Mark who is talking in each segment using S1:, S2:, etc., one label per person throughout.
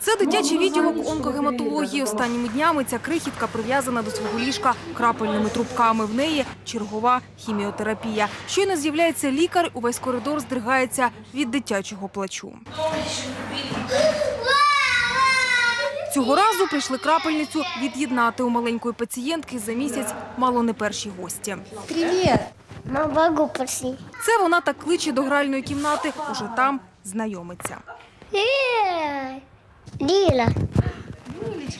S1: Це дитячий відділок онкогематології. Останніми днями ця крихітка прив'язана до свого ліжка крапельними трубками. В неї чергова хіміотерапія. Щойно з'являється лікар, увесь коридор здригається від дитячого плачу. Цього разу прийшли крапельницю від'єднати у маленької пацієнтки за місяць мало не перші гості.
S2: Могу пошли.
S1: Це вона так кличе до гральної кімнати, уже там знайомиться.
S2: Э, Лила.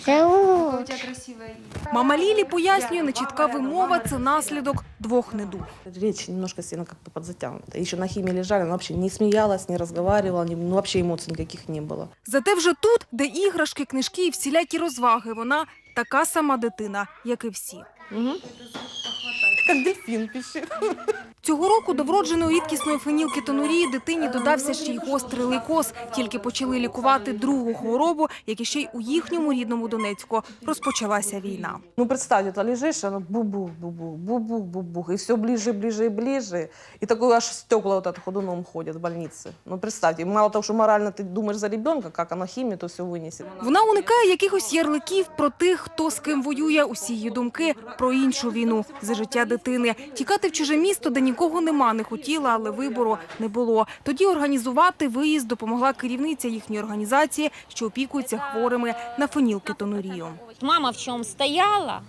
S2: Зовут.
S1: Мама Лілі пояснює, нечітка вимова – це наслідок двох недуг.
S3: Речь немножко сильно как бы подзатянута. Еще на химии лежали, она вообще не смеялась, не разговаривала, не- ну, вообще эмоций никаких не было.
S1: Зате вже тут, де іграшки, книжки і всілякі розваги, вона така сама дитина, як і всі.
S3: Как дельфин пищит.
S1: Цього року до вродженої рідкісної фенілкетонурії дитині додався ще й гострий лейкоз. Тільки почали лікувати другу хворобу, як і ще й у їхньому рідному Донецьку розпочалася війна.
S3: Ну, представьте, ты лежишь, оно бу-бух, бу-бух, бу-бух, бу-бух, и все ближе, ближе и ближе. И такое аж стекла вот это ходуном ходят в больнице. Ну, представьте, мало того, что морально ты думаешь за ребенка, как она химию, то все вынесет.
S1: Вона уникає якихось ярликів про тих, хто з ким воює. Усі її думки про іншу війну за життя дитини. Тікати в чуже місто, де нікого нема, не хотіла, але вибору не було. Тоді організувати виїзд допомогла керівниця їхньої організації, що опікується хворими на фенілкетонурію.
S4: Мама в чому стояла,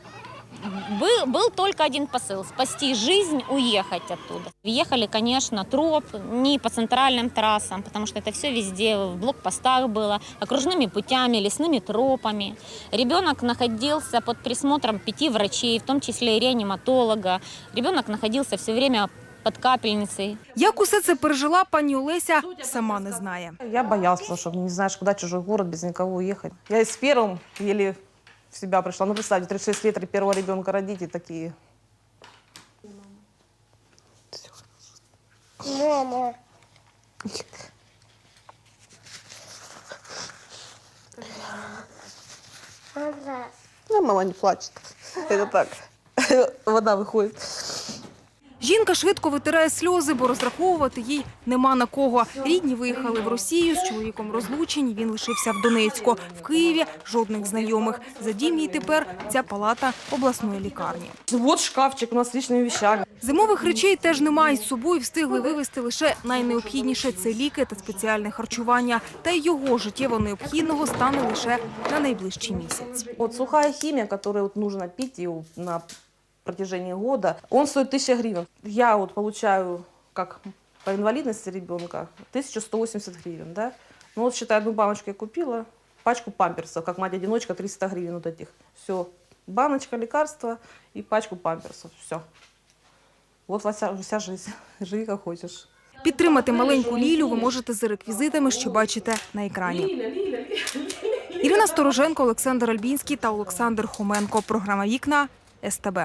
S4: был, был только один посыл – спасти жизнь, уехать оттуда. Ехали, конечно, троп, не по центральным трассам, потому что это все везде, в блокпостах было, окружными путями, лесными тропами. Ребенок находился под присмотром пяти врачей, в том числе и реаниматолога. Ребенок находился все время под капельницей.
S1: Як усе це пережила пані Олеся, сама не знає.
S3: Я боялась, потому что не знаешь, куда чужой город без никого уехать. Я и с первым еле в себя пришла. Ну, представьте, 36 лет первого ребенка родить и такие.
S2: Мама. Мама.
S3: Ну, мама не плачет. Это так. Вода выходит.
S1: Жінка швидко витирає сльози, бо розраховувати їй нема на кого. Рідні виїхали в Росію, з чоловіком розлучені, він лишився в Донецьку. В Києві жодних знайомих. За дім їй тепер ця палата обласної лікарні.
S3: Вот шкафчик у нас с личными.
S1: Зимових речей теж немає з собою. Встигли вивезти лише найнеобхідніше – це ліки та спеціальне харчування. Та й його життєво необхідного стане лише на найближчий місяць.
S3: Химия, которую вот нужно пить ее на протяжении года, он стоит 1000 гривен. Я вот получаю, как по инвалидности ребенка, 1180 гривен, да? Ну вот считай, одну баночку я купила, пачку памперсов, как мать-одиночка, 300 гривен вот этих. Все, баночка лекарства и пачку памперсов, все. Вот вся, вся жизнь, живи как хочешь.
S1: Підтримати маленьку Лілю ви можете за реквізитами, що бачите на екрані. Ірина Стороженко, Олександр Альбінський та Олександр Хоменко. Програма «Вікна» СТБ.